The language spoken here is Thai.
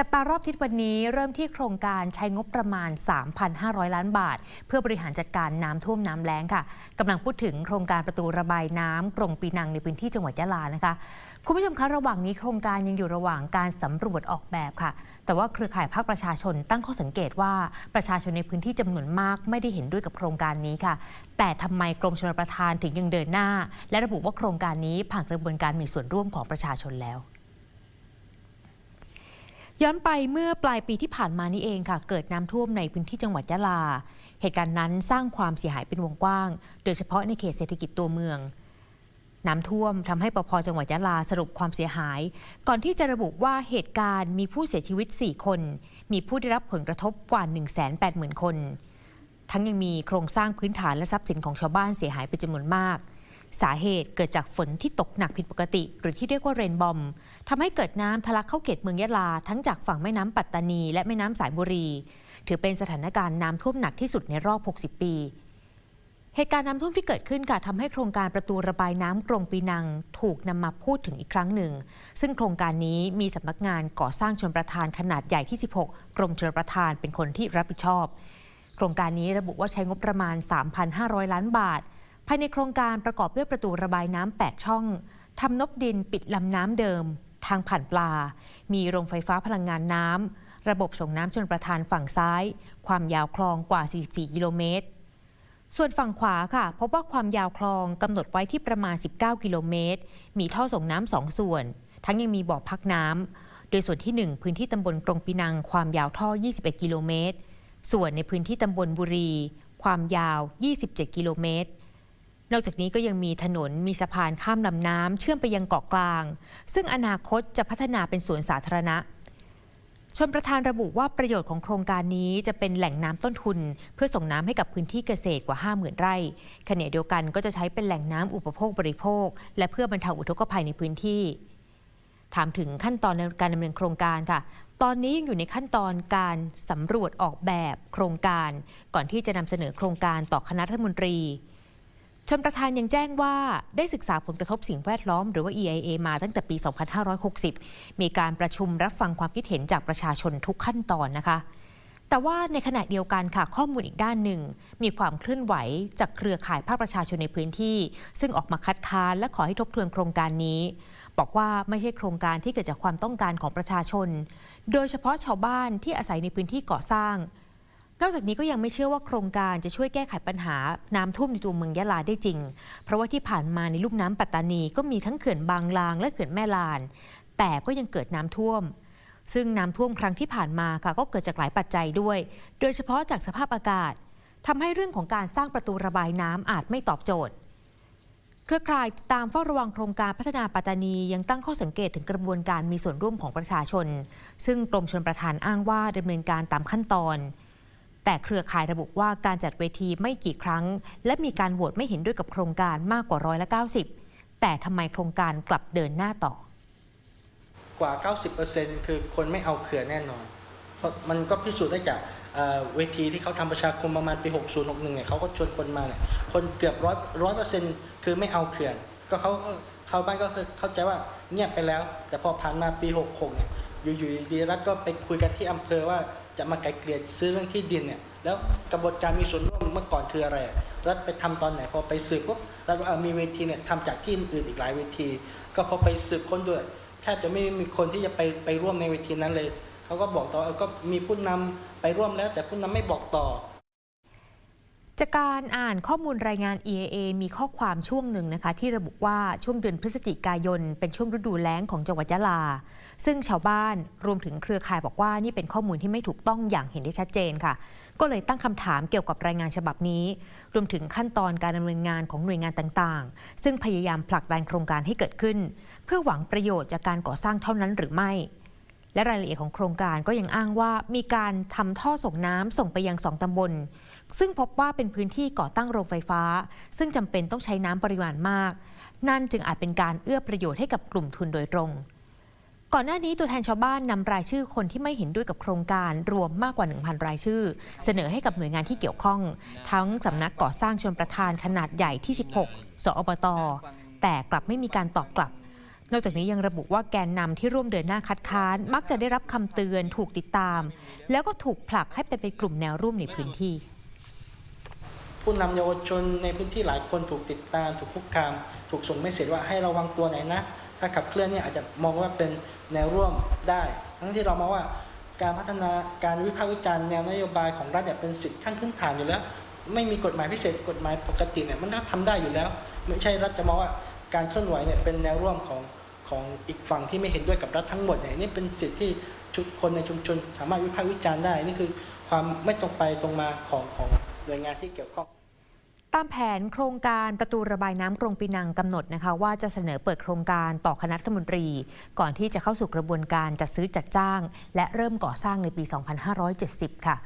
จับตารอบทิศวันนี้เริ่มที่โครงการใช้งบประมาณ 3,500 ล้านบาท เพื่อบริหารจัดการน้ำท่วมน้ำแล้งค่ะกำลังพูดถึงโครงการประตูระบายน้ำกรงปีนังในพื้นที่จังหวัดยะลานะคะ คุณผู้ชมคะระหว่างนี้โครงการยังอยู่ระหว่างการสำรวจออกแบบค่ะ แต่ว่าเครือข่ายภาคประชาชนตั้งข้อสังเกตว่าประชาชนในพื้นที่จำนวนมากไม่ได้เห็นด้วยกับโครงการนี้ค่ะ แต่ทำไมกรมชลประทานถึงยังเดินหน้า และระบุว่าโครงการนี้ผ่านกระบวนการมีส่วนร่วมของประชาชนแล้ว ย้อนไปเมื่อปลายปีที่ผ่านมานี่เองค่ะ เกิดน้ำท่วมในพื้นที่จังหวัดยะลา เหตุการณ์นั้นสร้างความเสียหายเป็นวงกว้าง โดยเฉพาะในเขตเศรษฐกิจตัวเมือง น้ำท่วมทำให้ปภจังหวัดยะลาสรุปความเสียหาย ก่อนที่จะระบุว่าเหตุการณ์มีผู้เสียชีวิต 4 คน มีผู้ได้รับผลกระทบกว่า 180,000 คน ทั้งยังมีโครงสร้างพื้นฐานและทรัพย์สินของชาวบ้านเสียหายเป็นจำนวนมาก สาเหตุเกิดจากฝนที่ตกหนักผิดปกติ หรือที่เรียกว่าเรนบอมทำให้เกิดน้ำทะลักเข้าเขตเมืองยะลา ทั้งจากฝั่งแม่น้ำปัตตานี และแม่น้ำสายบุรี ถือเป็นสถานการณ์น้ำท่วมหนักที่สุดในรอบ 60 ปี เหตุการณ์น้ำท่วมที่เกิดขึ้นค่ะทำให้โครงการประตูระบายน้ำกรงปีนัง ถูกนำมาพูดถึงอีกครั้งหนึ่ง ซึ่งโครงการนี้มีสำนักงานก่อสร้างชนประทานขนาดใหญ่ที่ 16 กรมชลประทานเป็นคนที่รับผิดชอบ โครงการนี้ระบุว่าใช้งบประมาณ 3,500 ล้านบาท ภายในโครงการประกอบด้วยประตูระบายน้ำ8ช่องทำนบดินปิดลำน้ำเดิม ทางผ่านปลา มีโรงไฟฟ้าพลังงานน้ำ ระบบส่งน้ำชนประทานฝั่งซ้าย ความยาวคลองกว่า 44 กิโลเมตร ส่วนฝั่งขวาค่ะ พบว่าความยาวคลองกำหนดไว้ที่ประมาณ 19 กิโลเมตร มีท่อส่งน้ำสองส่วน ทั้งยังมีบ่อพักน้ำ โดยส่วนที่ 1 พื้นที่ตำบลกรงปีนัง ความยาวท่อ 21 กิโลเมตร ส่วนในพื้นที่ตำบลบุรี ความยาว 27 กิโลเมตร นอกจากนี้ก็ยังมีถนนมีสะพานข้ามลำน้ำเชื่อมไปยังเกาะกลาง ซึ่งอนาคตจะพัฒนาเป็นสวนสาธารณะชนประธานระบุว่าประโยชน์ของโครงการนี้จะเป็นแหล่งน้ำต้นทุน เพื่อส่งน้ำให้กับพื้นที่เกษตรกว่า 50,000 ไร่ขณะเดียวกันก็จะใช้เป็นแหล่งน้ำอุปโภคบริโภค และเพื่อบรรเทาอุทกภัยในพื้นที่ ถามถึงขั้นตอนในการดำเนินโครงการค่ะ ตอนนี้ยังอยู่ในขั้นตอนการสำรวจออกแบบโครงการ ก่อนที่จะนำเสนอโครงการต่อคณะรัฐมนตรี ชนประธานยังแจ้งว่าได้ศึกษาผลกระทบสิ่งแวดล้อมหรือว่า EIA มาตั้งแต่ปี 2560 มีการประชุมรับฟังความคิดเห็นจากประชาชนทุกขั้นตอนนะคะ แต่ว่าในขณะเดียวกันค่ะข้อมูลอีกด้านหนึ่ง มีความเคลื่อนไหวจากเครือข่ายภาคประชาชนในพื้นที่ ซึ่งออกมาคัดค้านและขอให้ทบทวนโครงการนี้ บอกว่าไม่ใช่โครงการที่เกิดจากความต้องการของประชาชน โดยเฉพาะชาวบ้านที่อาศัยในพื้นที่ก่อสร้าง นอกจากนี้ก็ยังไม่เชื่อว่าโครงการจะช่วยแก้ไขปัญหาน้ำท่วมในตัวเมืองยะลาได้จริง เพราะว่าที่ผ่านมาในลุ่มน้ำปัตตานีก็มีทั้งเขื่อนบางลางและเขื่อนแม่ลาน แต่ก็ยังเกิดน้ำท่วม ซึ่งน้ำท่วมครั้งที่ผ่านมาค่ะก็เกิดจากหลายปัจจัยด้วย โดยเฉพาะจากสภาพอากาศทำให้เรื่องของการสร้างประตูระบายน้ำอาจไม่ตอบโจทย์เครือข่ายตามเฝ้าระวังโครงการพัฒนาปัตตานียังตั้งข้อสังเกตถึงกระบวนการมีส่วนร่วมของประชาชน ซึ่งกรมชลประทานอ้างว่าดำเนินการตามขั้นตอน แต่เครือข่ายระบุว่าการจัดเวทีไม่กี่ครั้ง และมีการโหวตไม่เห็นด้วยกับโครงการมากกว่าร้อยละ90 แต่ทำไมโครงการกลับเดินหน้าต่อ กว่า 90%คือคนไม่เอาเขื่อนแน่นอน เพราะมันก็พิสูจน์ได้จากเวทีที่เขาทำประชาคมประมาณปี 60 61 เนี่ยเขาก็ชวนคนมาเนี่ย คนเกือบร้อยร้อยเปอร์เซ็นต์คือไม่เอาเขื่อน ก็เขาเออชาบ้านก็คือเข้าใจว่าเงียบไปแล้ว แต่พอผ่านมาปี 66 เนี่ย อยู่ๆดีรัฐก็ไปคุยกันที่อำเภอว่า จะมาไกลเกลี่ยซื้อเรื่องที่ดินเนี่ยแล้วกระบวนการมีส่วนร่วมเมื่อก่อนคืออะไร รัฐไปทำตอนไหนพอไปสืบปุ๊บรัฐมีเวทีเนี่ยทำจากที่อื่นอีกหลายเวที ก็พอไปสืบค้นด้วยแทบจะไม่มีคนที่จะไปไปร่วมในเวทีนั้นเลยเขาก็บอกต่อเออก็มีผู้นำไปร่วมแล้ว แต่ผู้นำไม่บอกต่อ จากการอ่านข้อมูลรายงาน EAA มีข้อความช่วงหนึ่งนะคะ ที่ระบุว่าช่วงเดือนพฤศจิกายน เป็นช่วงฤดูแล้งของจังหวัดยะลา ซึ่งชาวบ้านรวมถึงเครือข่ายบอกว่านี่เป็นข้อมูลที่ไม่ถูกต้องอย่างเห็นได้ชัดเจนค่ะ ก็เลยตั้งคำถามเกี่ยวกับรายงานฉบับนี้ รวมถึงขั้นตอนการดำเนินงานของหน่วยงานต่างๆ ซึ่งพยายามผลักดันโครงการให้เกิดขึ้น เพื่อหวังประโยชน์จากการก่อสร้างเท่านั้นหรือไม่ และรายละเอียดของโครงการก็ยังอ้างว่ามีการทำท่อส่งน้ำส่งไปยังสองตำบล ซึ่งพบว่าเป็นพื้นที่ก่อตั้งโรงไฟฟ้า ซึ่งจำเป็นต้องใช้น้ำปริมาณมาก นั่นจึงอาจเป็นการเอื้อประโยชน์ให้กับกลุ่มทุนโดยตรง ก่อนหน้านี้ตัวแทนชาวบ้านนำรายชื่อคนที่ไม่เห็นด้วยกับโครงการรวมมากกว่า 1,000 รายชื่อ เสนอให้กับหน่วยงานที่เกี่ยวข้อง ทั้งสำนักก่อสร้างชนประทานขนาดใหญ่ที่ 16 สอบตแต่กลับไม่มีการตอบกลับ นอกจากนี้ยังระบุว่าแกนนำที่ร่วมเดินหน้าคัดค้าน มักจะได้รับคำเตือนถูกติดตาม แล้วก็ถูกผลักให้ไปเป็นกลุ่มแนวร่วมในพื้นที่ ผู้นำเยาวชนในพื้นที่หลายคนถูกติดตาม ถูกคุกคาม ถูกส่งไม่เสร็จว่าให้ระวังตัวไหนนะ ถ้าขับเคลื่อนเนี่ยอาจจะมองว่าเป็นแนวร่วมได้ ทั้งที่เรามองว่าการพัฒนาการวิพากษ์วิจารณ์แนวนโยบายของรัฐเนี่ยเป็นสิทธิขั้นพื้นฐานอยู่แล้ว ไม่มีกฎหมายพิเศษกฎหมายปกติเนี่ยมันก็ทำได้อยู่แล้ว ไม่ใช่รัฐจะมองว่าการเคลื่อนไหวเนี่ยเป็นแนวร่วมของ ของอีกฝั่งที่ไม่เห็นด้วยกับรัฐทั้งหมดเนี่ยนี่เป็นสิทธิที่ชุดคนในชุมชน สามารถวิพากษ์วิจารณ์ได้นี่คือความไม่ตรงไปตรงมาของของหน่วยงานที่เกี่ยวข้องตามแผนโครงการประตูระบายน้ำกรงปีนังกำหนดนะคะ ว่าจะเสนอเปิดโครงการต่อคณะรัฐมนตรี ก่อนที่จะเข้าสู่กระบวนการจัดซื้อจัดจ้าง และเริ่มก่อสร้างในปี 2570 ค่ะ